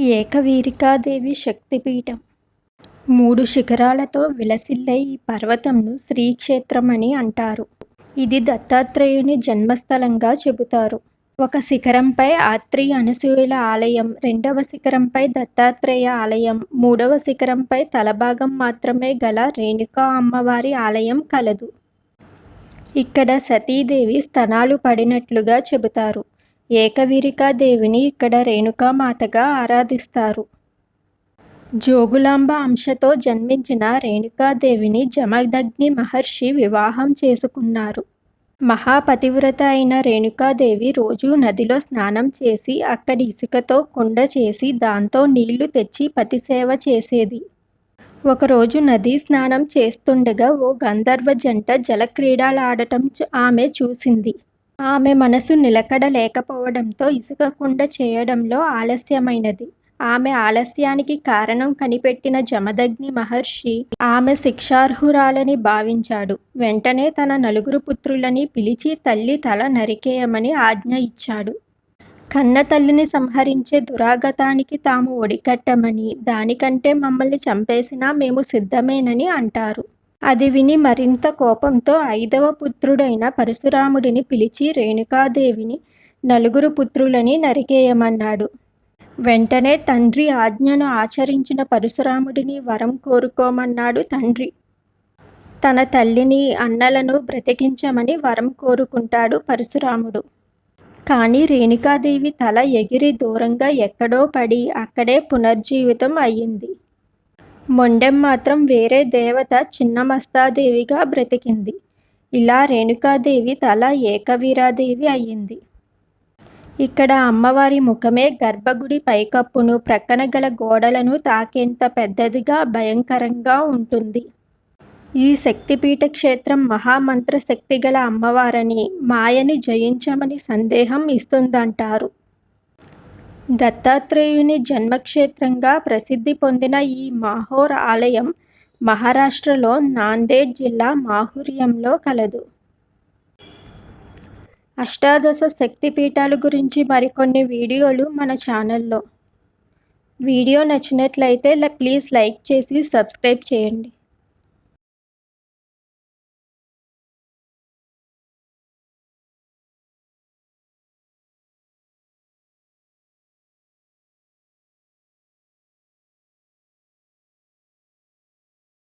ఏకవీరికాదేవి శక్తిపీఠం. మూడు శిఖరాలతో విలసిల్లే ఈ పర్వతంను శ్రీక్షేత్రమని అంటారు. ఇది దత్తాత్రేయుని జన్మస్థలంగా చెబుతారు. ఒక శిఖరంపై ఆత్రి అనసూయుల ఆలయం రెండవ శిఖరంపై దత్తాత్రేయ ఆలయం మూడవ శిఖరంపై తలభాగం మాత్రమే గల రేణుకా అమ్మవారి ఆలయం కలదు. ఇక్కడ సతీదేవి స్తనాలు పడినట్లుగా చెబుతారు. ఏకవీరికాదేవిని ఇక్కడ రేణుకామాతగా ఆరాధిస్తారు. జోగులాంబ అంశతో జన్మించిన రేణుకాదేవిని జమదగ్ని మహర్షి వివాహం చేసుకున్నారు. మహాపతివ్రత అయిన రేణుకాదేవి రోజు నదిలో స్నానం చేసి అక్కడి ఇసుకతో కుండ చేసి దాంతో నీళ్ళు తెచ్చి పతిసేవ చేసేది. ఒకరోజు నదీ స్నానం చేస్తుండగా ఓ గంధర్వ జంట జలక్రీడలాడటం ఆమె చూసింది. ఆమె మనసు నిలకడ లేకపోవడంతో ఇసుక కుండ చేయడంలో ఆలస్యమైనది. ఆమె ఆలస్యానికి కారణం కనిపెట్టిన జమదగ్ని మహర్షి ఆమె శిక్షార్హురాలని భావించాడు. వెంటనే తన నలుగురు పుత్రులని పిలిచి తల్లి తల నరికేయమని ఆజ్ఞ ఇచ్చాడు. కన్న తల్లిని సంహరించే దురాగతానికి తాము ఒడికట్టమని దానికంటే మమ్మల్ని చంపేసినా మేము సిద్ధమేనని అంటారు. అది విని మరింత కోపంతో ఐదవ పుత్రుడైన పరశురాముడిని పిలిచి రేణుకాదేవిని నలుగురు పుత్రులని నరికేయమన్నాడు. వెంటనే తండ్రి ఆజ్ఞను ఆచరించిన పరశురాముడిని వరం కోరుకోమన్నాడు తండ్రి. తన తల్లిని అన్నలను బ్రతికించమని వరం కోరుకుంటాడు పరశురాముడు. కానీ రేణుకాదేవి తల ఎగిరి దూరంగా ఎక్కడో పడి అక్కడే పునర్జీవితం అయ్యింది. మొండెం మాత్రం వేరే దేవత చిన్నమస్తాదేవిగా బ్రతికింది. ఇలా రేణుకాదేవి తల ఏకవీరాదేవి అయ్యింది. ఇక్కడ అమ్మవారి ముఖమే గర్భగుడి పైకప్పును ప్రక్కన గల గోడలను తాకేంత పెద్దదిగా భయంకరంగా ఉంటుంది. ఈ శక్తిపీఠ క్షేత్రం మహామంత్ర శక్తి గల అమ్మవారని మాయని జయించమని సందేహం ఇస్తుందంటారు. దత్తాత్రేయుని జన్మక్షేత్రంగా ప్రసిద్ధి పొందిన ఈ మాహోర్ ఆలయం మహారాష్ట్రలో నాందేడ్ జిల్లా మాహుర్యంలో కలదు. అష్టాదశ శక్తిపీఠాల గురించి మరికొన్ని వీడియోలు మన ఛానల్లో. వీడియో నచ్చినట్లయితే ప్లీజ్ లైక్ చేసి సబ్స్క్రైబ్ చేయండి.